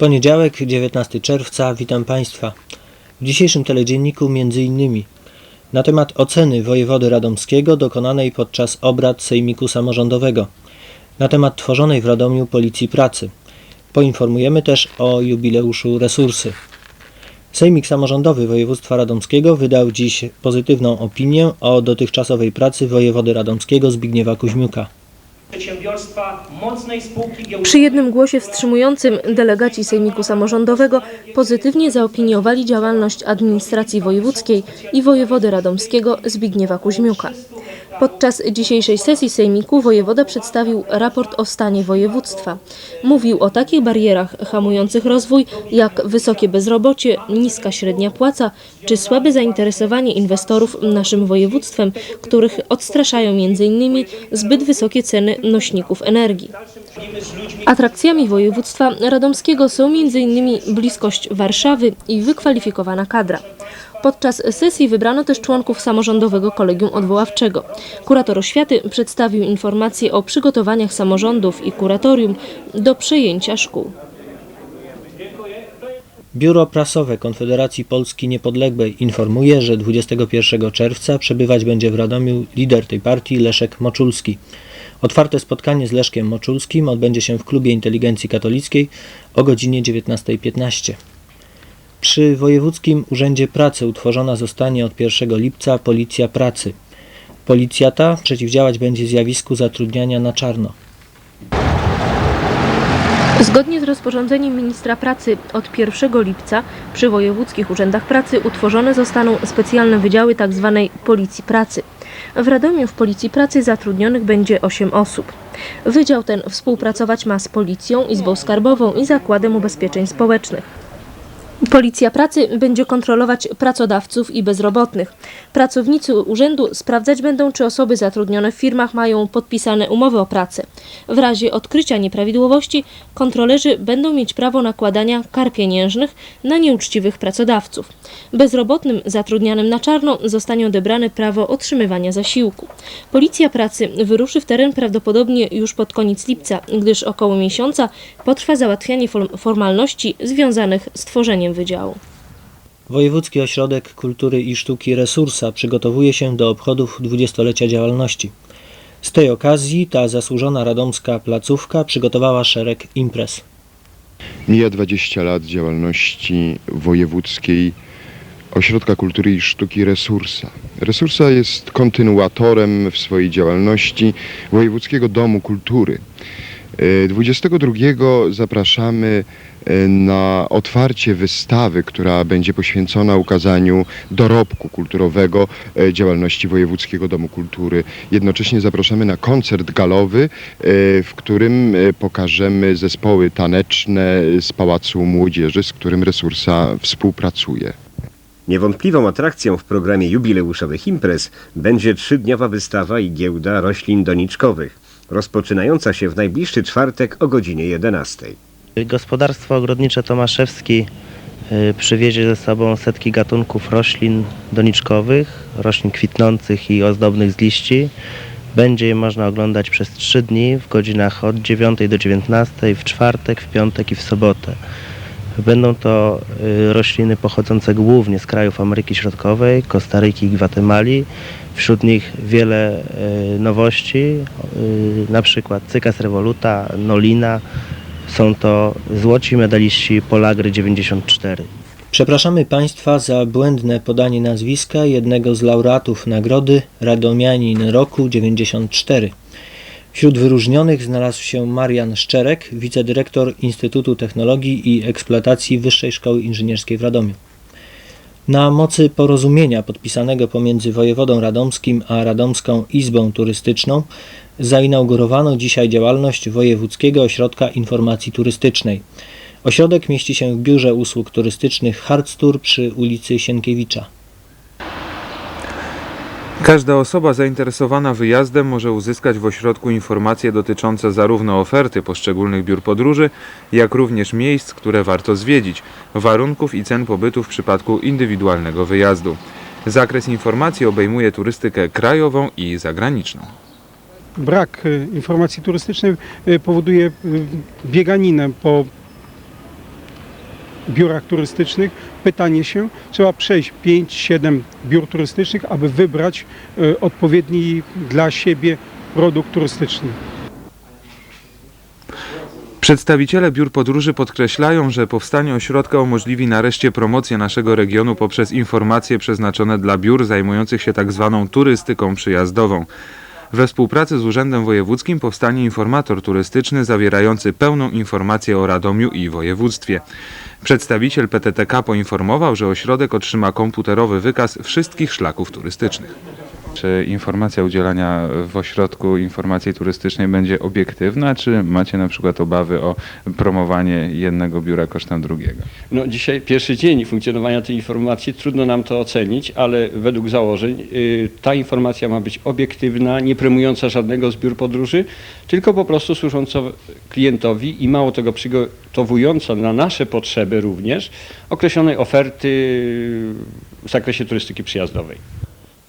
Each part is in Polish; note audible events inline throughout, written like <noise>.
Poniedziałek, 19 czerwca, witam Państwa. W dzisiejszym teledzienniku m.in. na temat oceny wojewody radomskiego dokonanej podczas obrad Sejmiku Samorządowego, na temat tworzonej w Radomiu Policji Pracy. Poinformujemy też o jubileuszu Resursy. Sejmik Samorządowy Województwa Radomskiego wydał dziś pozytywną opinię o dotychczasowej pracy wojewody radomskiego Zbigniewa Kuźmiuka. Przy jednym głosie wstrzymującym delegaci Sejmiku Samorządowego pozytywnie zaopiniowali działalność administracji wojewódzkiej i wojewody radomskiego Zbigniewa Kuźmiuka. Podczas dzisiejszej sesji Sejmiku wojewoda przedstawił raport o stanie województwa. Mówił o takich barierach hamujących rozwój jak wysokie bezrobocie, niska średnia płaca czy słabe zainteresowanie inwestorów naszym województwem, których odstraszają m.in. zbyt wysokie ceny nośników energii. Atrakcjami województwa radomskiego są m.in. bliskość Warszawy i wykwalifikowana kadra. Podczas sesji wybrano też członków samorządowego kolegium odwoławczego. Kurator oświaty przedstawił informacje o przygotowaniach samorządów i kuratorium do przejęcia szkół. Biuro Prasowe Konfederacji Polski Niepodległej informuje, że 21 czerwca przebywać będzie w Radomiu lider tej partii Leszek Moczulski. Otwarte spotkanie z Leszkiem Moczulskim odbędzie się w Klubie Inteligencji Katolickiej o godzinie 19.15. Przy Wojewódzkim Urzędzie Pracy utworzona zostanie od 1 lipca Policja Pracy. Policja ta przeciwdziałać będzie zjawisku zatrudniania na czarno. Zgodnie z rozporządzeniem ministra pracy od 1 lipca przy wojewódzkich urzędach pracy utworzone zostaną specjalne wydziały tzw. Policji Pracy. W Radomiu w Policji Pracy zatrudnionych będzie 8 osób. Wydział ten współpracować ma z Policją, Izbą Skarbową i Zakładem Ubezpieczeń Społecznych. Policja pracy będzie kontrolować pracodawców i bezrobotnych. Pracownicy urzędu sprawdzać będą, czy osoby zatrudnione w firmach mają podpisane umowy o pracę. W razie odkrycia nieprawidłowości kontrolerzy będą mieć prawo nakładania kar pieniężnych na nieuczciwych pracodawców. Bezrobotnym zatrudnianym na czarno zostanie odebrane prawo otrzymywania zasiłku. Policja pracy wyruszy w teren prawdopodobnie już pod koniec lipca, gdyż około miesiąca potrwa załatwianie form- formalności związanych z tworzeniem wydziału. Wojewódzki Ośrodek Kultury i Sztuki Resursa przygotowuje się do obchodów dwudziestolecia działalności. Z tej okazji ta zasłużona radomska placówka przygotowała szereg imprez. Mija 20 lat działalności wojewódzkiej Ośrodka Kultury i Sztuki Resursa. Resursa jest kontynuatorem w swojej działalności Wojewódzkiego Domu Kultury. E, 22 zapraszamy e, na otwarcie wystawy, która będzie poświęcona ukazaniu dorobku kulturowego e, działalności Wojewódzkiego Domu Kultury. Jednocześnie zapraszamy na koncert galowy, e, w którym e, pokażemy zespoły taneczne z Pałacu Młodzieży, z którym Resursa współpracuje. Niewątpliwą atrakcją w programie jubileuszowych imprez będzie trzydniowa wystawa i giełda roślin doniczkowych, rozpoczynająca się w najbliższy czwartek o godzinie 11. Gospodarstwo ogrodnicze Tomaszewski y, przywiezie ze sobą setki gatunków roślin doniczkowych, roślin kwitnących i ozdobnych z liści. Będzie je można oglądać przez trzy dni w godzinach od 9 do 19, w czwartek, w piątek i w sobotę. Będą to y, rośliny pochodzące głównie z krajów Ameryki Środkowej, Kostaryki i Gwatemali. Wśród nich wiele y, nowości, y, na przykład Cycas revoluta, Nolina. Są to złoci medaliści Polagry 94. Przepraszamy Państwa za błędne podanie nazwiska jednego z laureatów nagrody Radomianin Roku 94. Wśród wyróżnionych znalazł się Marian Szczerek, wicedyrektor Instytutu Technologii i Eksploatacji Wyższej Szkoły Inżynierskiej w Radomiu. Na mocy porozumienia podpisanego pomiędzy wojewodą radomskim a Radomską Izbą Turystyczną zainaugurowano dzisiaj działalność Wojewódzkiego Ośrodka Informacji Turystycznej. Ośrodek mieści się w Biurze Usług Turystycznych Hardstur przy ulicy Sienkiewicza. Każda osoba zainteresowana wyjazdem może uzyskać w ośrodku informacje dotyczące zarówno oferty poszczególnych biur podróży, jak również miejsc, które warto zwiedzić, warunków i cen pobytu w przypadku indywidualnego wyjazdu. Zakres informacji obejmuje turystykę krajową i zagraniczną. brak y, informacji turystycznej y, powoduje y, bieganinę po biurach turystycznych. Pytanie się, trzeba przejść 5-7 biur turystycznych, aby wybrać e, odpowiedni dla siebie produkt turystyczny. Przedstawiciele biur podróży podkreślają, że powstanie ośrodka umożliwi nareszcie promocję naszego regionu poprzez informacje przeznaczone dla biur zajmujących się tzw. turystyką przyjazdową. We współpracy z Urzędem Wojewódzkim powstanie informator turystyczny zawierający pełną informację o Radomiu i województwie. Przedstawiciel PTTK poinformował, że ośrodek otrzyma komputerowy wykaz wszystkich szlaków turystycznych. Czy informacja udzielania w ośrodku informacji turystycznej będzie obiektywna, czy macie na przykład obawy o promowanie jednego biura kosztem drugiego? No, dzisiaj pierwszy dzień funkcjonowania tej informacji, trudno nam to ocenić, ale według założeń y, ta informacja ma być obiektywna, nie premująca żadnego z biur podróży, tylko po prostu służąca klientowi i mało tego przygotowująca na nasze potrzeby również określonej oferty w zakresie turystyki przyjazdowej.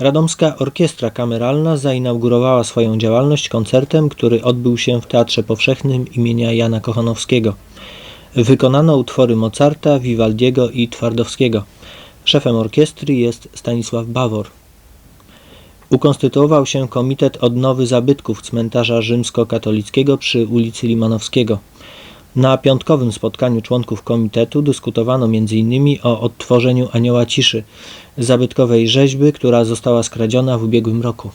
Radomska Orkiestra Kameralna zainaugurowała swoją działalność koncertem, który odbył się w Teatrze Powszechnym imienia Jana Kochanowskiego. Wykonano utwory Mozarta, Vivaldiego i Twardowskiego. Szefem orkiestry jest Stanisław Bawor. Ukonstytuował się Komitet Odnowy Zabytków Cmentarza Rzymskokatolickiego przy ulicy Limanowskiego. Na piątkowym spotkaniu członków komitetu dyskutowano m.in. o odtworzeniu Anioła Ciszy, zabytkowej rzeźby, która została skradziona w ubiegłym roku.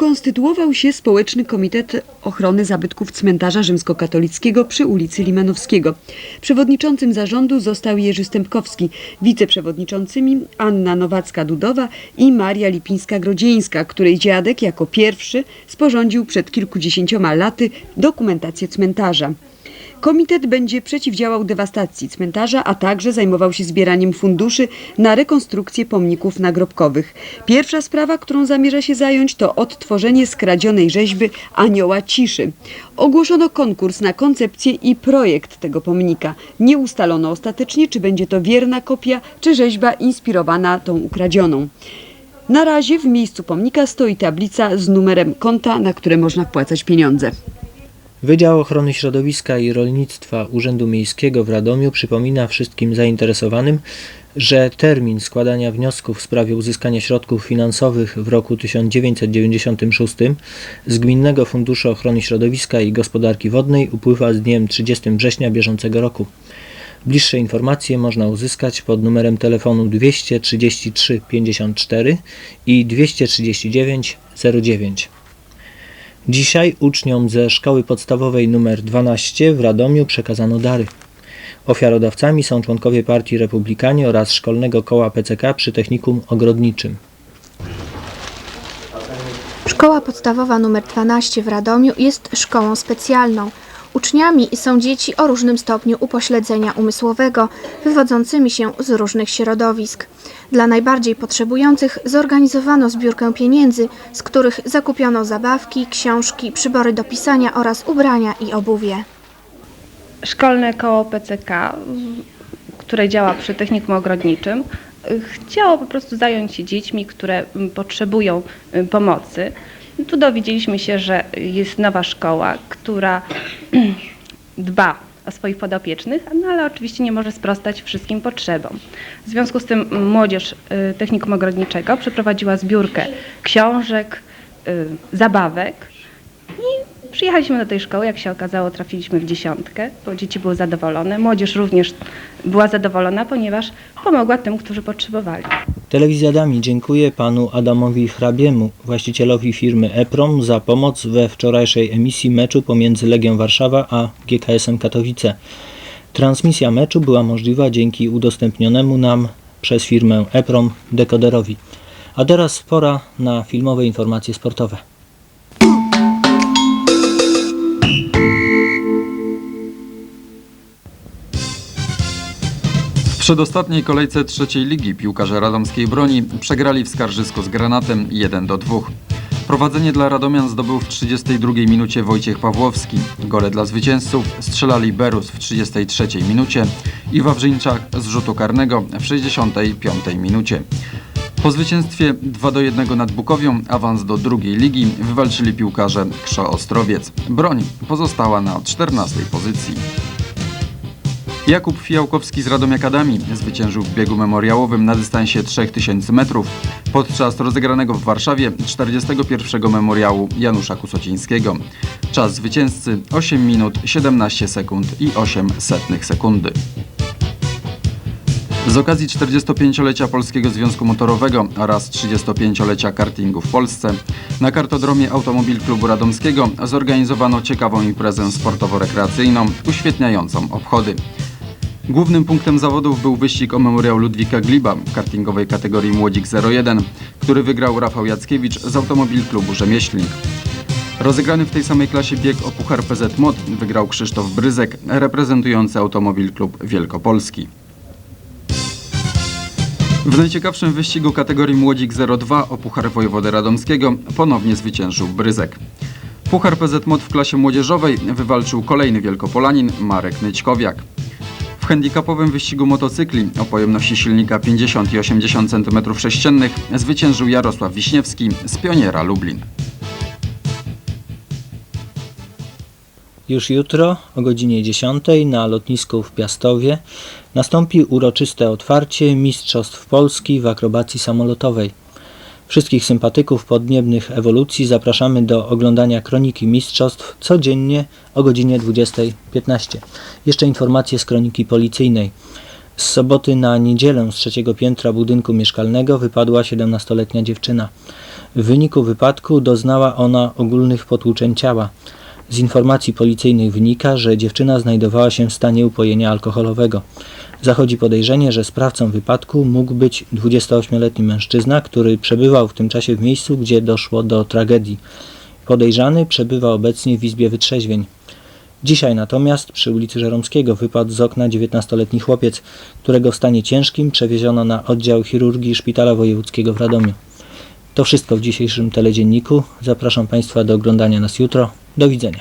Ukonstytuował się Społeczny Komitet Ochrony Zabytków Cmentarza Rzymskokatolickiego przy ulicy Limanowskiego. Przewodniczącym zarządu został Jerzy Stępkowski, wiceprzewodniczącymi Anna Nowacka-Dudowa i Maria Lipińska-Grodzieńska, której dziadek jako pierwszy sporządził przed kilkudziesięcioma laty dokumentację cmentarza. Komitet będzie przeciwdziałał dewastacji cmentarza, a także zajmował się zbieraniem funduszy na rekonstrukcję pomników nagrobkowych. Pierwsza sprawa, którą zamierza się zająć, to odtworzenie skradzionej rzeźby Anioła Ciszy. Ogłoszono konkurs na koncepcję i projekt tego pomnika. Nie ustalono ostatecznie, czy będzie to wierna kopia, czy rzeźba inspirowana tą ukradzioną. Na razie w miejscu pomnika stoi tablica z numerem konta, na które można wpłacać pieniądze. Wydział Ochrony Środowiska i Rolnictwa Urzędu Miejskiego w Radomiu przypomina wszystkim zainteresowanym, że termin składania wniosków w sprawie uzyskania środków finansowych w roku 1996 z Gminnego Funduszu Ochrony Środowiska i Gospodarki Wodnej upływa z dniem 30 września bieżącego roku. Bliższe informacje można uzyskać pod numerem telefonu 233 54 i 239 09. Dzisiaj uczniom ze szkoły podstawowej nr 12 w Radomiu przekazano dary. Ofiarodawcami są członkowie Partii Republikanie oraz Szkolnego Koła PCK przy Technikum Ogrodniczym. Szkoła podstawowa nr 12 w Radomiu jest szkołą specjalną. Uczniami są dzieci o różnym stopniu upośledzenia umysłowego, wywodzącymi się z różnych środowisk. Dla najbardziej potrzebujących zorganizowano zbiórkę pieniędzy, z których zakupiono zabawki, książki, przybory do pisania oraz ubrania i obuwie. Szkolne koło PCK, które działa przy technikum ogrodniczym, chciało po prostu zająć się dziećmi, które mm, potrzebują y, pomocy. Tu dowiedzieliśmy się, że jest nowa szkoła, która <clears throat> dba swoich podopiecznych, no ale oczywiście nie może sprostać wszystkim potrzebom. W związku z tym młodzież y, Technikum Ogrodniczego przeprowadziła zbiórkę książek, y, zabawek przyjechaliśmy do tej szkoły, jak się okazało trafiliśmy w dziesiątkę, bo dzieci były zadowolone, młodzież również była zadowolona, ponieważ pomogła tym, którzy potrzebowali. Telewizja Dami dziękuję panu Adamowi Hrabiemu, właścicielowi firmy EPROM za pomoc we wczorajszej emisji meczu pomiędzy Legią Warszawa a GKS-em Katowice. Transmisja meczu była możliwa dzięki udostępnionemu nam przez firmę EPROM dekoderowi. A teraz pora na filmowe informacje sportowe. Przedostatniej kolejce trzeciej ligi piłkarze radomskiej broni przegrali w Skarżysku z Granatem 1 do 2. Prowadzenie dla Radomian zdobył w 32 minucie Wojciech Pawłowski. Gole dla zwycięzców strzelali Berus w 33 minucie i Wawrzyńczak z rzutu karnego w 65 minucie. Po zwycięstwie 2 do 1 nad Bukowią awans do drugiej ligi wywalczyli piłkarze Krzo Ostrowiec. Broń pozostała na 14 pozycji. Jakub Fijałkowski z Radomiakadami zwyciężył w biegu memoriałowym na dystansie 3000 metrów podczas rozegranego w Warszawie 41. memoriału Janusza Kusocińskiego. Czas zwycięzcy 8 minut 17 sekund i 8 setnych sekundy. Z okazji 45-lecia Polskiego Związku Motorowego oraz 35-lecia kartingu w Polsce na kartodromie Automobil Klubu Radomskiego zorganizowano ciekawą imprezę sportowo-rekreacyjną uświetniającą obchody. Głównym punktem zawodów był wyścig o memoriał Ludwika Gliba w kartingowej kategorii Młodzik 01, który wygrał Rafał Jackiewicz z Automobil Klubu Rzemieślnik. Rozegrany w tej samej klasie bieg o Puchar PZ Mod wygrał Krzysztof Bryzek, reprezentujący Automobil Klub Wielkopolski. W najciekawszym wyścigu kategorii Młodzik 02 o Puchar Wojewody Radomskiego ponownie zwyciężył Bryzek. Puchar PZ Mod w klasie młodzieżowej wywalczył kolejny wielkopolanin Marek Nyćkowiak. Handicapowym wyścigu motocykli o pojemności silnika 50 i 80 cm3 zwyciężył Jarosław Wiśniewski z Pioniera Lublin. Już jutro o godzinie 10 na lotnisku w Piastowie nastąpi uroczyste otwarcie Mistrzostw Polski w akrobacji samolotowej. Wszystkich sympatyków podniebnych ewolucji zapraszamy do oglądania kroniki mistrzostw codziennie o godzinie 20.15. Jeszcze informacje z kroniki policyjnej. Z soboty na niedzielę z trzeciego piętra budynku mieszkalnego wypadła 17-letnia dziewczyna. W wyniku wypadku doznała ona ogólnych potłuczeń ciała. Z informacji policyjnych wynika, że dziewczyna znajdowała się w stanie upojenia alkoholowego. Zachodzi podejrzenie, że sprawcą wypadku mógł być 28-letni mężczyzna, który przebywał w tym czasie w miejscu, gdzie doszło do tragedii. Podejrzany przebywa obecnie w Izbie Wytrzeźwień. Dzisiaj natomiast przy ulicy Żeromskiego wypadł z okna 19-letni chłopiec, którego w stanie ciężkim przewieziono na oddział chirurgii Szpitala Wojewódzkiego w Radomiu. To wszystko w dzisiejszym teledzienniku. Zapraszam Państwa do oglądania nas jutro. Do widzenia.